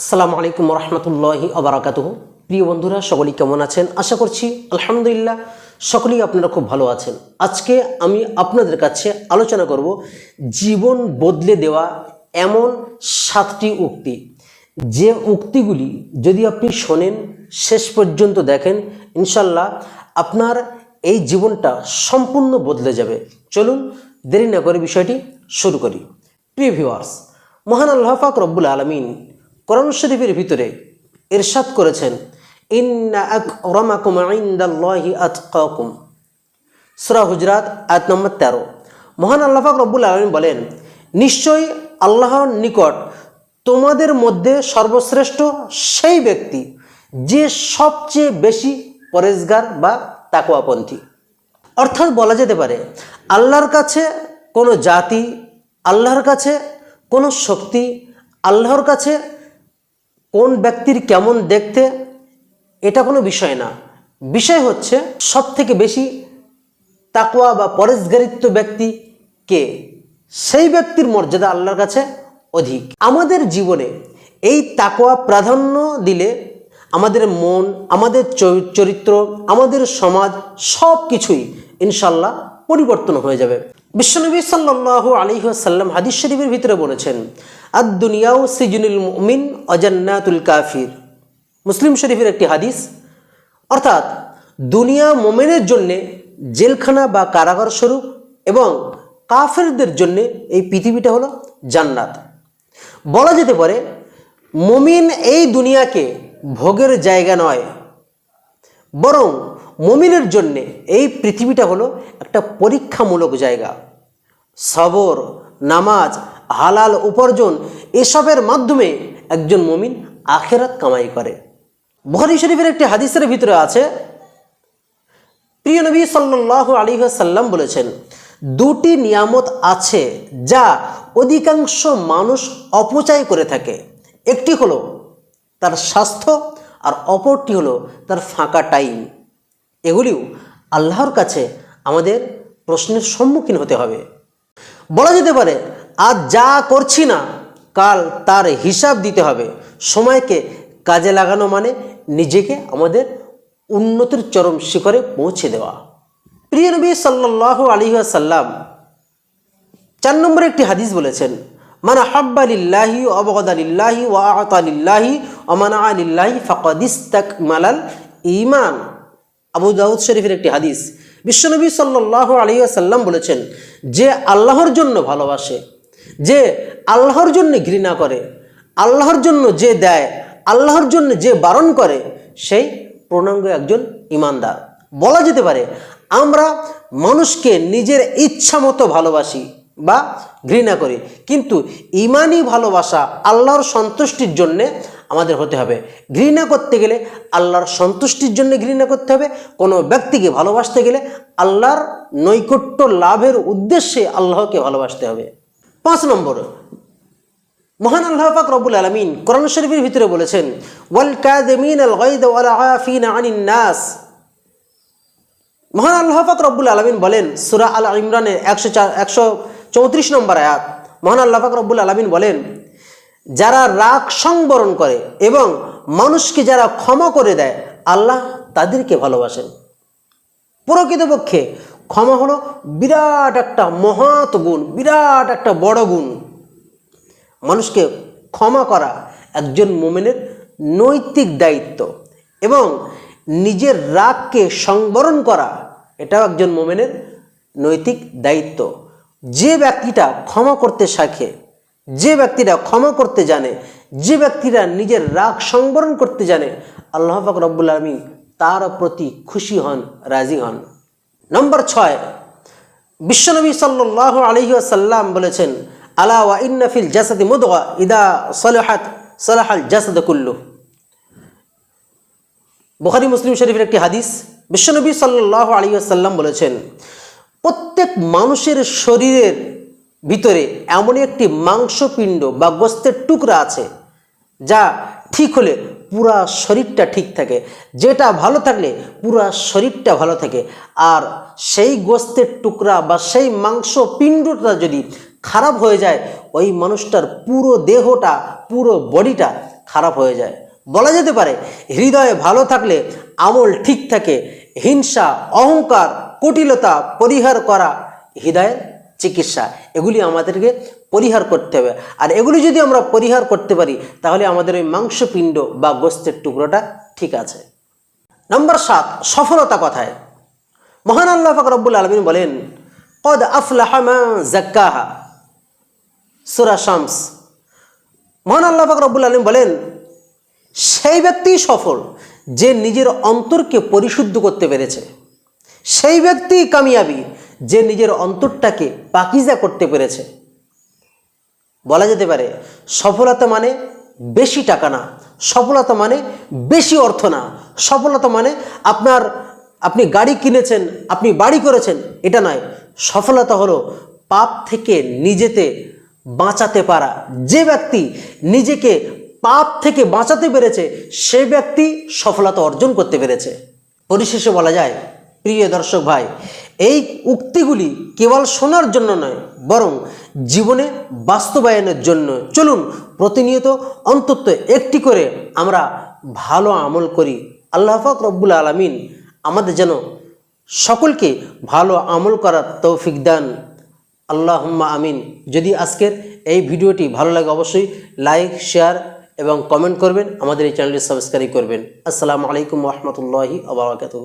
আসসালামু আলাইকুম রহমতুল্লাহি আবরাকাতুহ প্রিয় বন্ধুরা, সকলেই কেমন আছেন? আশা করছি আলহামদুলিল্লাহ সকলেই আপনারা খুব ভালো আছেন। আজকে আমি আপনাদের কাছে আলোচনা করব জীবন বদলে দেওয়া এমন সাতটি উক্তি। যে উক্তিগুলি যদি আপনি শোনেন, শেষ পর্যন্ত দেখেন ইনশাল্লাহ আপনার এই জীবনটা সম্পূর্ণ বদলে যাবে। চলুন দেরি না করে বিষয়টি শুরু করি। প্রিয় ভিউয়ার্স, মহান আল্লাহ পাক রব্বুল আলমিন কোরআন শরীফের ভিতরে ইরশাদ করেছেন, ইন্না আকরামাকুম ইনদাল্লাহি আতকাকুম। সূরা হুজরাত, আয়াত নম্বর তেরো। মহান আল্লাহ পাক রব্বুল আলমিন বলেন, নিশ্চয়ই আল্লাহর নিকট তোমাদের মধ্যে সর্বশ্রেষ্ঠ সেই ব্যক্তি যে সবচেয়ে বেশি পরেজগার বা তাকওয়াপন্থী। অর্থাৎ বলা যেতে পারে, আল্লাহর কাছে কোনো জাতি, আল্লাহর কাছে কোনো শক্তি, আল্লাহর কাছে কোন ব্যক্তির কেমন দেখতে, এটা কোনো বিষয় না। বিষয় হচ্ছে সব থেকে বেশি তাকওয়া বা পরেশগারিত্ব ব্যক্তি কে? সেই ব্যক্তির মর্যাদা আল্লাহর কাছে অধিক। আমাদের জীবনে এই তাকোয়া প্রাধান্য দিলে আমাদের মন, আমাদের চরিত্র, আমাদের সমাজ সব কিছুই ইনশাল্লাহ পরিবর্তন হয়ে যাবে। বিশ্বনবী সাল্লাহ আলী সাল্লাম হাদিস শরীফের ভিতরে বলেছেন আদ দুনিয়াও সিজনুল মুমিন অজান্নাতুল কাফির। মুসলিম শরীফের একটি হাদিস, অর্থাৎ দুনিয়া মোমেনের জন্যে জেলখানা বা কারাগার স্বরূপ এবং কাফেরদের জন্যে এই পৃথিবীটা হলো জান্নাত। বলা যেতে পারে, মুমিন এই দুনিয়াকে ভোগের জায়গা নয়, বরং মুমিনের জন্যে এই পৃথিবীটা হলো একটা পরীক্ষামূলক জায়গা। সবর, নামাজ, হালাল উপার্জন এসবের মাধ্যমে একজন মমিন আখেরাত কামাই করে। বুখারী শরীফের একটি হাদিসের ভিতরে আছে, প্রিয় নবী সাল্লাহ আলী সাল্লাম বলেছেন, দুটি নিয়ামত আছে যা অধিকাংশ মানুষ অপচয় করে থাকে। একটি হলো তার স্বাস্থ্য আর অপরটি হলো তার ফাঁকা টাইম। এগুলিও আল্লাহর কাছে আমাদের প্রশ্নের সম্মুখীন হতে হবে। বলা যেতে পারে, আজ যা করছি না, কাল তার হিসাব দিতে হবে। সময়কে কাজে লাগানো মানে নিজেকে আমাদের উন্নতির চরম শিখরে পৌঁছে দেওয়া। প্রিয় নবী সাল্লাহ আলী সাল্লাম চার নম্বরে একটি হাদিস বলেছেন মানে হাব্বা লিল্লাহি অবগদ আলিল্লাহি ওয়া আতালিল্লাহি অমানা আলিল্লাহি ফাকদিস্তাক মালাল ইমান আবু দাউদ শরীফের একটি হাদিস। বিশ্বনবী সাল্লাহ আলী সাল্লাম বলেছেন, যে আল্লাহর জন্য ভালোবাসে, যে আল্লাহর জন্য ঘৃণা করে, আল্লাহর জন্য যে দেয়, আল্লাহর জন্য যে বারণ করে, সেই পূর্ণাঙ্গ একজন ইমানদার। বলা যেতে পারে, আমরা মানুষকে নিজের ইচ্ছা মতো ভালোবাসি বা ঘৃণা করি, কিন্তু ইমানই ভালোবাসা আল্লাহর সন্তুষ্টির জন্যে আমাদের হতে হবে। ঘৃণা করতে গেলে আল্লাহর সন্তুষ্টির জন্য ঘৃণা করতে হবে। কোনো ব্যক্তিকে ভালোবাসতে গেলে আল্লাহর নৈকট্য লাভের উদ্দেশ্যে আল্লাহকে ভালোবাসতে হবে। পাঁচ নম্বর, মহান আল্লাহ পাক রব্বুল আলমিন কোরআন শরীফের ভিতরে বলেছেন আল আনিন নাস। মহান আল্লাহ পাক রব্বুল আলমিন বলেন, সুরা আল ইমরানের একশো চার একশো চৌত্রিশ নম্বর আয়াত। মহান আল্লাহ পাক রব্বুল আলমিন বলেন যারা রাগ সংবরণ করে এবং মানুষকে যারা ক্ষমা করে দেয়, আল্লাহ তাদেরকে ভালোবাসেন। প্রকৃতপক্ষে ক্ষমা হলো বিরাট একটা মহাত গুণ, বিরাট একটা বড় গুণ। মানুষকে ক্ষমা করা একজন মোমেনের নৈতিক দায়িত্ব এবং নিজের রাগকে সংবরণ করা, এটাও একজন মোমেনের নৈতিক দায়িত্ব। যে ব্যক্তিটা ক্ষমা করতে শেখে যে ব্যক্তিরা ক্ষমা করতে জানে, যে ব্যক্তিরা নিজের রাগ সংবরণ করতে জানে, আল্লাহ পাক রব্বুল আলমী তার প্রতি খুশি হন, রাজি হন। নম্বর ছয় বিশ্বনবী সাল্লাহ আলহি সাল্লাম বলেছেন, আলা ওয়া ইন্নাফিল জাসাদি মুদগা ইদা সলহাত, সলাহাল জাসাদ কুল্লু। বুখারি মুসলিম শরীফের একটি হাদিস বিশ্বনবী সাল্লাহ আলী সাল্লাম বলেছেন, প্রত্যেক মানুষের শরীরের ভিতরে এমনই একটি মাংসপিণ্ড বা গোস্তের টুকরা আছে, যা ঠিক হলে পুরা শরীরটা ঠিক থাকে। যেটা ভালো থাকলে পুরা শরীরটা ভালো থাকে। আর সেই গোস্তের টুকরা বা সেই মাংস পিণ্ডটা যদি খারাপ হয়ে যায়, ওই মানুষটার পুরো দেহটা, পুরো বডিটা খারাপ হয়ে যায়। বলা যেতে পারে, হৃদয়ে ভালো থাকলে আমল ঠিক থাকে। হিংসা, অহংকার, কুটিলতা, পরিহার করা হৃদয়ের চিকিৎসা, এগুলি আমাদেরকে পরিহার করতে হবে। আর এগুলি যদি আমরা পরিহার করতে পারি, তাহলে আমাদের ওই মাংসপিণ্ড বা গোস্তের টুকরোটা ঠিক আছে। নম্বর সাত, সফলতা কথায়? মহান আল্লাহ ফাকর রব্বুল আলমিন বলেন, কদ আফলাহা মা জাক্কাহা সুরা শামস। মহান আল্লাহ ফাকর রব্বুল আলমিন বলেন, সেই ব্যক্তি সফল যে নিজের অন্তরকে পরিশুদ্ধ করতে পেরেছে। সেই ব্যক্তি কামিয়াবি যে নিজের অন্তরটাকে পাকিজা করতে পেরেছে। বলা যেতে পারে, সফলতা মানে বেশি টাকা না, সফলতা মানে বেশি অর্থ না, সফলতা মানে আপনার, আপনি গাড়ি কিনেছেন, আপনি বাড়ি করেছেন, এটা নয়। সফলতা হলো পাপ থেকে নিজেতে বাঁচাতে পারা। যে ব্যক্তি নিজেকে পাপ থেকে বাঁচাতে পেরেছে, সে ব্যক্তি সফলতা অর্জন করতে পেরেছে। পরিশেষে বলা যায়, প্রিয় দর্শক ভাই এই উক্তিগুলি কেবল শোনার জন্য নয়, বরং জীবনে বাস্তবায়নের জন্য। চলুন প্রতিনিয়ত অন্তত একটি করে আমরা ভালো আমল করি। আল্লাহ পাক রব্বুল আলমিন আমাদের যেন সকলকে ভালো আমল করার তৌফিক দান। আল্লাহ আমিন। যদি আজকের এই ভিডিওটি ভালো লাগে অবশ্যই লাইক, শেয়ার এবং কমেন্ট করবেন। আমাদের এই চ্যানেলটি সাবস্ক্রাইব করবেন। আসসালামু আলাইকুম রহমতুল্লাহি আবরাকাতুহ